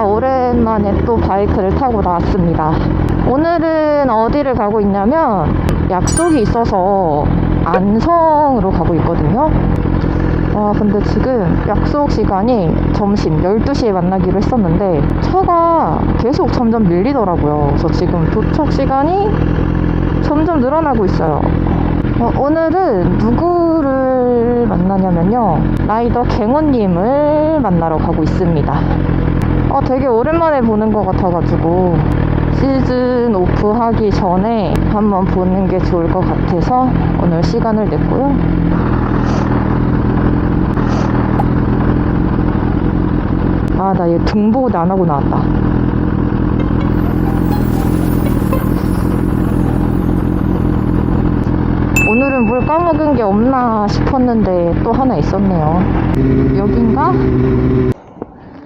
제가 오랜만에 또 바이크를 타고 나왔습니다. 오늘은 어디를 가고 있냐면 약속이 있어서 안성으로 가고 있거든요. 아, 근데 지금 약속 시간이 점심 12시에 만나기로 했었는데 차가 계속 점점 밀리더라고요. 그래서 지금 도착 시간이 점점 늘어나고 있어요. 어, 오늘은 누구를 만나냐면요. 라이더 갱호님을 만나러 가고 있습니다. 어, 되게 오랜만에 보는 것 같아가지고 시즌 오프 하기 전에 한번 보는 게 좋을 것 같아서 오늘 시간을 냈고요. 아, 나 얘 등보도 안 하고 나왔다. 오늘은 물 까먹은 게 없나 싶었는데 또 하나 있었네요. 여긴가?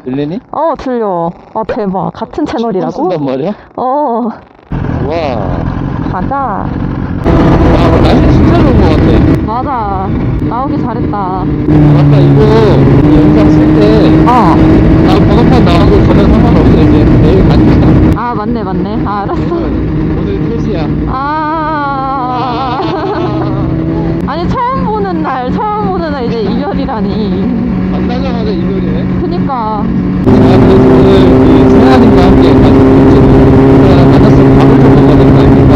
들리니? 어, 들려. 아, 대박. 같은 채널이라고? 쓴단 말이야? 어, 와. 가자. 아, 날씨 진짜 좋은 것 같아. 맞아. 나오기 잘했다. 아까 이거 영상 쓸 때, 어. 나 번호판 나가고 가면 상관없어, 이제. 내일 가니까. 아, 맞네, 맞네. 아, 알았어. 오늘 끝이야. 아. 아니, 처음 보는 날, 처음 보는 날 이제 이별이라니. 만나자마자 이별이네. 그니까. 자, 그래서 오늘 그 세아님과 함께 같이 만났으면 밥을 좀 먹어야 되는 거 아닙니까?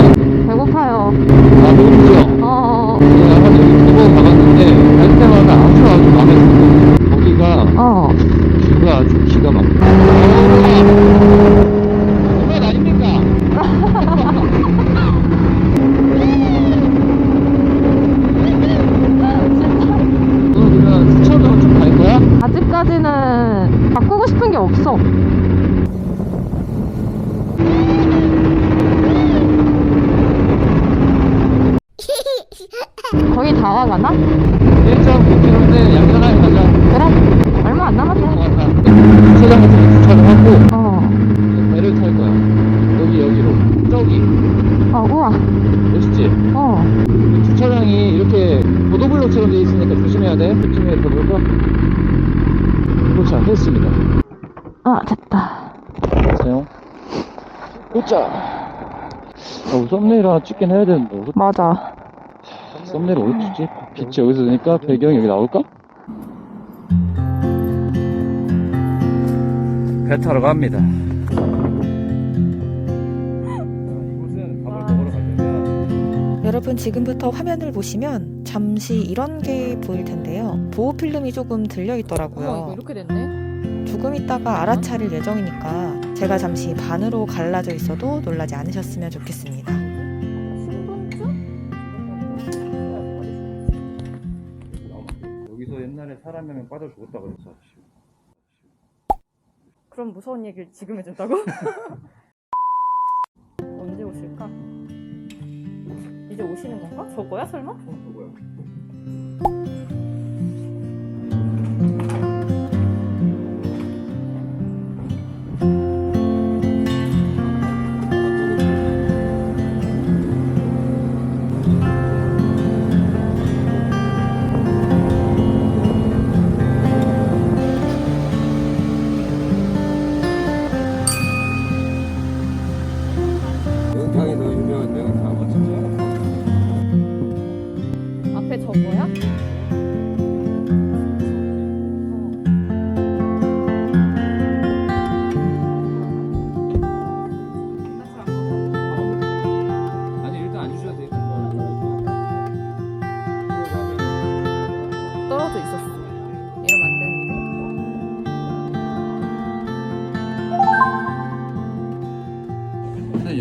배고파요. 아, 배고프죠? 어, 제가 한 여기 두 번 가봤는데, 갈 때마다 아주 아주 마음에 들고, 거기가 어. 뷰가 아주 기가 막혀. 그건 아닙니까? 오늘 그러면 수천으로 좀 갈 거야? 아직까지는 바꾸고 싶은 게 없어. 거의 다 와가나? 1.9km인데 양산하게 가자. 그래. 얼마 안 남았네. 고맙다. 주차장 같은 데 주차를 하고 어. 배를 탈 거야. 여기 여기로. 저기. 어, 우와. 멋있지? 어. 이 주차장이 이렇게 보도블록처럼 돼 있으니까 조심해야 돼. 조심해 더볼까 도착했습니다. 아, 됐다. 안녕하세요. 도착. 아, 썸네일 하나 찍긴 해야 되는데. 맞아. 썸네일 어디 찍지? 빛이 여기서 드니까 배경이 여기 나올까? 배 타러 갑니다. 이곳은 밥을 먹으러 가려면 여러분 지금부터 화면을 보시면 잠시 이런 게 보일 텐데요. 보호 필름이 조금 들려 있더라고요. 이렇게 됐네. 조금 있다가 알아차릴 예정이니까 제가 잠시 반으로 갈라져 있어도 놀라지 않으셨으면 좋겠습니다. 사람 몇명 빠져 죽었다 그랬어. 그럼 무서운 얘기를 지금 해준다고? 언제 오실까? 이제 오시는 건가? 저거야 설마? 저거야.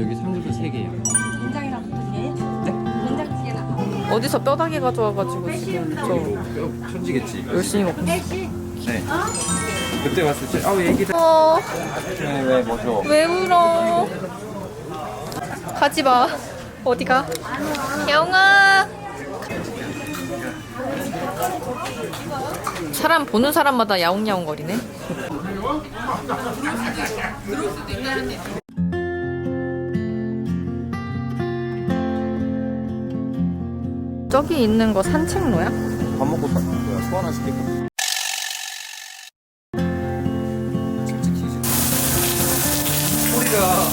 여기 삼겹살 3개요. 어디서 뼈다귀 가져와가지고 지금 저 뼈 천지겠지. 열심히 먹고 있어. 네. 그때 봤을 때 아우 얘기 어, 네, 왜 뭐죠? 왜 울어? 가지 마. 어디가? 야옹아. 사람 보는 사람마다 야옹야옹 거리네. 저기 있는 거 산책로야? 밥 먹고 밥 먹고야 소환하 시키고 솔직히 소리가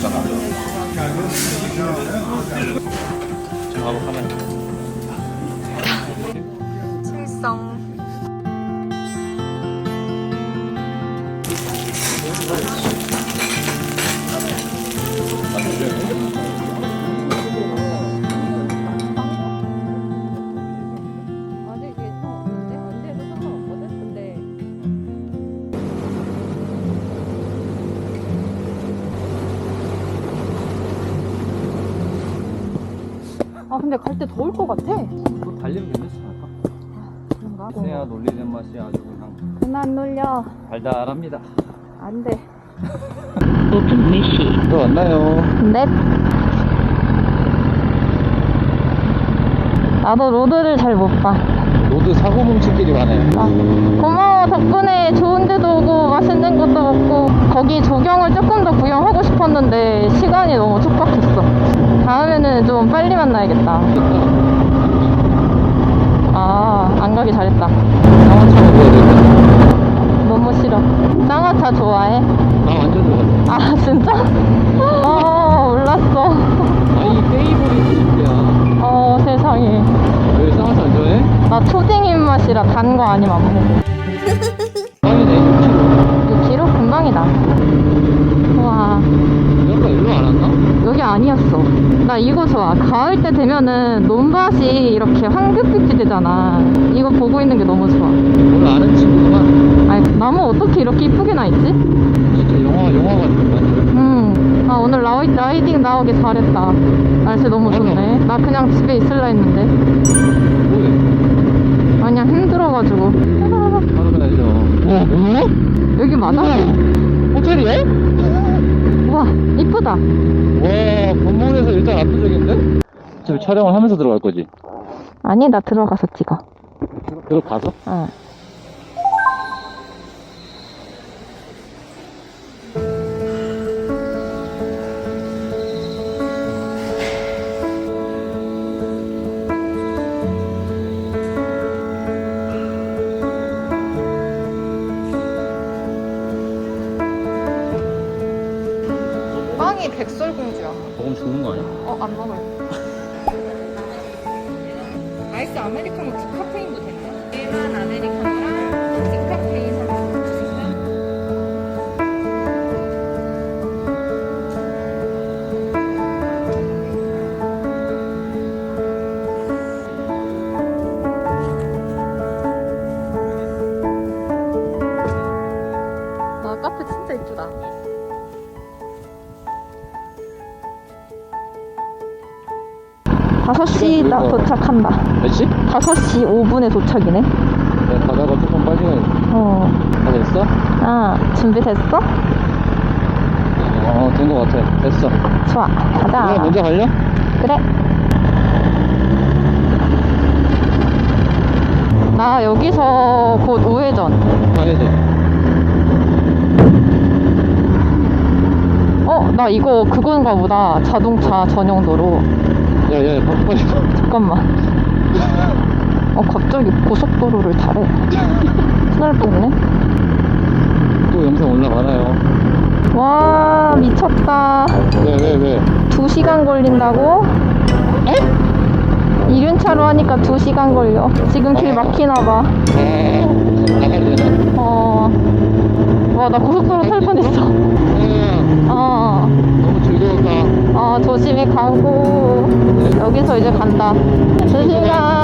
잖아 지금 한번 가면 근데 아 근데 갈 때 더울 것 같아 새야 놀리는 맛이 아주 그냥 그만 놀려. 달달합니다. 안돼. 들어왔나요? 넷 나도 로드를 잘 못 봐. 로드 사고 뭉치끼리 가네. 아, 고마워 덕분에 좋은 데도 오고 맛있는 것도 먹고 거기 조경을 조금 더 구경하고 싶었는데 시간이 너무 촉박했어. 다음에는 좀 빨리 만나야겠다 아 안 가기 잘했다 쌍화차 먹어야 돼. 너무 싫어 쌍화차 좋아해? 나 완전 좋아해. 아 진짜? 아 몰랐어 아이 페이보릿 집이야. 어 세상에 왜 쌍화차 안 좋아해? 나 초딩 입맛이라 단 거 아니면 안 먹어 땀이네 6kg. 6kg 금방이다 우와 여기가 일로 안 왔나? 여기 아니었어. 나 이거 좋아. 가을 때 되면은 논밭이 이렇게 황급빛이 되잖아. 이거 보고 있는 게 너무 좋아. 오늘 아는 친구구만. 아니, 나무 어떻게 이렇게 이쁘게 나 있지? 진짜 영화 영화 같은 거 음. 아, 오늘 라이, 라이딩 나오기 잘했다. 날씨 너무 좋네. 나 그냥 집에 있을라 했는데. 뭐해? 그냥 힘들어가지고. 바로 가야죠. 와 뭐야? 여기 맞아? 호텔이야? 이쁘다. 와 건물에서 일단 압도적인데? 어차피 촬영을 하면서 들어갈 거지? 아니, 나 들어가서 찍어. 들어가서? 응. 빵이 백설공주야. 먹으면 죽는 거 아니야? 어, 안 먹어요. 아이스 아메리카노 디카페인도 됐네. 일반 아메리카노 나 이거- 도착한다. 몇 시? 5시 5분에 도착이네. 내가 가다가 조금 빨리 가야 어. 다 됐어? 아, 준비됐어? 어, 된 거 같아. 됐어. 좋아. 가자. 내가 먼저 갈려? 그래. 나 여기서 곧 우회전. 가야 돼. 어, 나 이거 그건가 보다. 자동차 전용 도로. 야, 야, 야, 빨리. 잠깐만. 어, 갑자기 고속도로를 타래. 큰일 날 뻔했네. 또 영상 올라가나요? 와, 미쳤다. 왜, 왜, 왜? 두 시간 걸린다고? 이륜차로 하니까 두 시간 걸려. 지금 길 막히나봐. 아, 나가야 되나? 어. 와, 나 고속도로 탈 뻔했어. 아, 어. 너무 즐거웠다. 어, 조심히 가고. 여기서 이제 간다. 조심히 가.